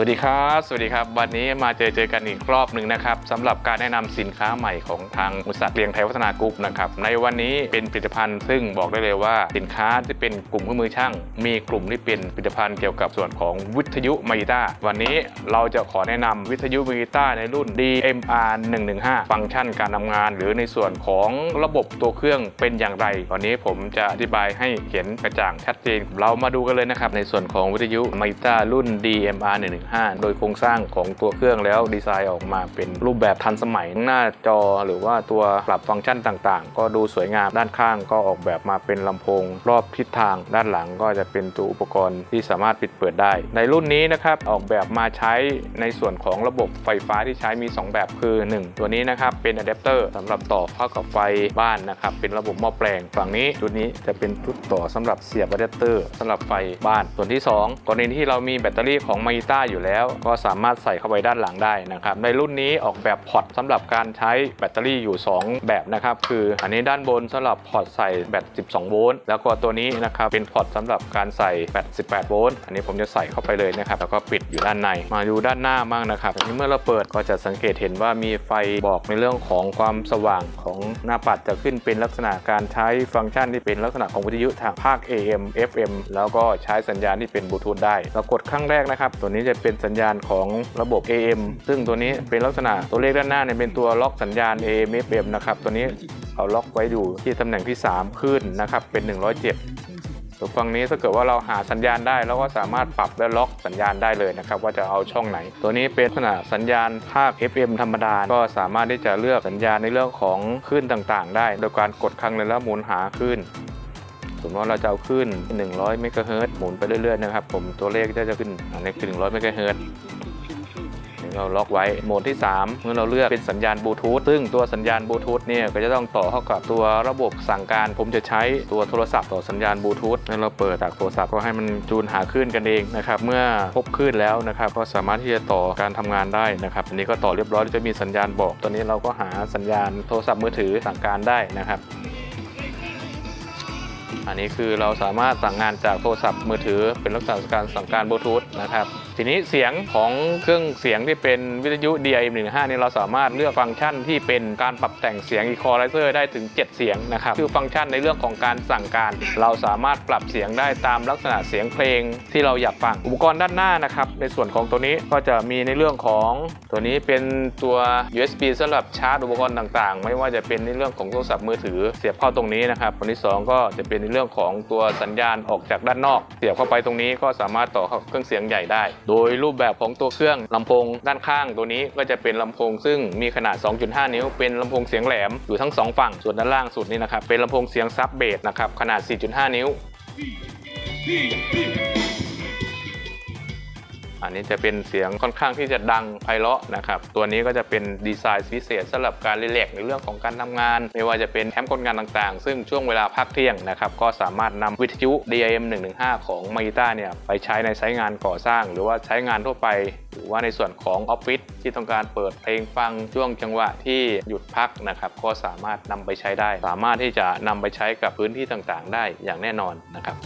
วัสดีครับ สวัสดีครับ วันนี้มาเจอเจอกันอีกรอบหนึ่งนะครับสำหรับการแนะนำสินค้าใหม่ของทางบริษัทเรียงไทยวัฒนากรุ๊ปนะครับในวันนี้เป็นผลิตภัณฑ์ซึ่งบอกได้เลยว่าสินค้าที่เป็นกลุ่มเครื่องมือช่าง มีกลุ่มที่เป็นผลิตภัณฑ์เกี่ยวกับส่วนของวิทยุมา i ต้าวันนี้เราจะขอแนะนำวิทยุมา i ต้าในรุ่น DMR 115ฟังก์ชันการทำงาน หรือในส่วนของระบบตัวเครื่องเป็นอย่างไรวันนี้ผมจะอธิบายให้เห็นกระจ่างชัดเจน เรามาดูกันเลยนะครับในส่วนของวิทยุมา i ต้ารุ่น DMR 115โดยโครงสร้างของตัวเครื่องแล้วดีไซน์ออกมาเป็นรูปแบบทันสมัยหน้าจอ หรือว่าตัวปรับฟังก์ชันต่างๆ ก็ดูสวยงามด้านข้างก็ออกแบบมาเป็นลำโพง รอบทิศทางด้านหลังก็จะเป็นตัวอุปกรณ์ที่สามารถปิดเปิดได้ ในรุ่นนี้นะครับออกแบบมาใช้ในส่วนของระบบไฟฟ้าที่ใช้มี 2 แบบคือ 1 ตัวนี้นะครับเป็นอะแดปเตอร์สำหรับต่อเข้ากับไฟบ้านนะครับเป็นระบบหม้อแปลงฝั่งนี้ชุดนี้จะเป็นชุดต่อสำหรับเสียบอะแดปเตอร์สำหรับไฟบ้านส่วนที่ 2 กรณีที่เรามีแบตเตอรี่ของมา i ต้าอยู่แล้ว ก็สามารถใส่เข้าไปด้านหลังได้นะครับ ในรุ่นนี้ออกแบบพอร์ตสำหรับการใช้แบตเตอรี่อยู่ 2 แบบนะครับ คืออันนี้ด้านบนสำหรับพอร์ตใส่แบต 12 โวลต์แล้วก็ตัวนี้นะครับเป็นพอร์ตสำหรับการใส่แบต 18 โวลต์อันนี้ผมจะใส่เข้าไปเลยนะครับแล้วก็ปิดอยู่ด้านใน มาดูด้านหน้าบ้างนะครับอันนี้เมื่อเราเปิดก็จะสังเกตเห็นว่ามีไฟบอกในเรื่องของความสว่างของหน้าปัดจะขึ้นเป็นลักษณะการใช้ฟังก์ชันที่เป็นลักษณะของวิทยุทางภาค AM FM แล้วก็ใช้สัญญาณที่เป็นบลูทูธได้เรากดครั้งแรกนะครับ ตัวนี้จะเป็นสัญญาณของระบบ AM ซึ่งตัวนี้เป็นลักษณะตัวเลขด้านหน้าเนี่ยเป็นตัวล็อกสัญญาณ AM FM นะครับ ตัวนี้เอาล็อกไว้อยู่ที่ตำแหน่งที่ 3 ขึ้นนะครับ เป็น 107ตัวฝั่งนี้ถ้าเกิดว่าเราหาสัญญาณได้เราก็สามารถปรับและล็อกสัญญาณได้เลยนะครับ ว่าจะเอาช่องไหน ตัวนี้เป็นลักษณะสัญญาณภาค FM ธรรมดา ก็สามารถที่จะเลือกสัญญาณในเรื่องของคลื่นต่างๆ ได้ โดยการกดครั้งหนึงแล้วหมุนหาคลื่น สมมติว่าเราจะเอาขึ้น 100 เมกะเฮิรตซ์หมุนไปเรื่อยๆนะครับ ผมตัวเลขก็จะขึ้นอันนี้คือ 100 เมกะเฮิรตซ์เราล็อกไว้โหมดที่ 3 เมื่อเราเลือกเป็นสัญญาณบลูทูธซึ่งตัวสัญญาณบลูทูธเนี่ยก็จะต้องต่อเข้ากับตัวระบบสั่งการ ผมจะใช้ตัวโทรศัพท์ต่อสัญญาณบลูทูธแล้วเราเปิดจากโทรศัพท์ก็ให้มันจูนหาคลื่นกันเองนะครับเมื่อพบคลื่นแล้วนะครับก็สามารถที่จะต่อการทำงานได้นะครับอันนี้ก็ต่อเรียบร้อยจะมีสัญญาณบอก ตอนนี้เราก็หาสัญญาณโทรศัพท์มือถือสั่งการได้นะครับ อันนี้คือเราสามารถสั่งงานจากโทรศัพท์มือถือเป็นลักษณะการสั่งการบลูทูธนะครับ ทีนี้เสียงของเครื่องเสียงที่เป็นวิทยุ DIM15 เนี่ยเราสามารถเลือกฟังก์ชันที่เป็นการปรับแต่งเสียง Equalizer ได้ถึง 7 เสียงนะครับคือฟังก์ชันในเรื่องของการสั่งการ เราสามารถปรับเสียงได้ตามลักษณะเสียงเพลงที่เราอยากฟังอุปกรณ์ด้านหน้านะครับในส่วนของตัวนี้ก็จะมีในเรื่องของตัวนี้เป็นตัว USB สำหรับชาร์จอุปกรณ์ต่างๆ ไม่ว่าจะเป็นในเรื่องของโทรศัพท์มือถือ เสียบเข้าตรงนี้นะครับตัวที่สองก็จะเป็นในเรื่องของตัวสัญญาณออกจากด้านนอก เสียบเข้าไปตรงนี้ก็สามารถต่อเข้าเครื่องเสียงใหญ่ได้โดยรูปแบบของตัวเครื่องลำโพงด้านข้างตัวนี้ก็จะเป็นลำโพงซึ่งมีขนาด 2.5 นิ้ว เป็นลำโพงเสียงแหลมอยู่ทั้งสองฝั่ง ส่วนด้านล่างสุดนี่นะครับเป็นลำโพงเสียงซับเบสนะครับขนาด 4.5 นิ้ว อันนี้จะเป็นเสียงค่อนข้างที่จะดังไพเราะนะครับ ตัวนี้ก็จะเป็นดีไซน์พิเศษสำหรับการรีแลกในเรื่องของการทำงาน ไม่ว่าจะเป็นแคมป์คนงานต่างๆ ซึ่งช่วงเวลาพักเที่ยงนะครับ ก็สามารถนำวิทยุ DIM 115 ของมา i ต้าเนี่ยไปใช้ในไซต์งานก่อสร้าง หรือว่าใช้งานทั่วไป หรือว่าในส่วนของออฟฟิศที่ต้องการเปิดเพลงฟังช่วงจังหวะที่หยุดพักนะครับ ก็สามารถนำไปใช้ได้ สามารถที่จะนำไปใช้กับพื้นที่ต่างๆ ได้อย่างแน่นอนนะครับ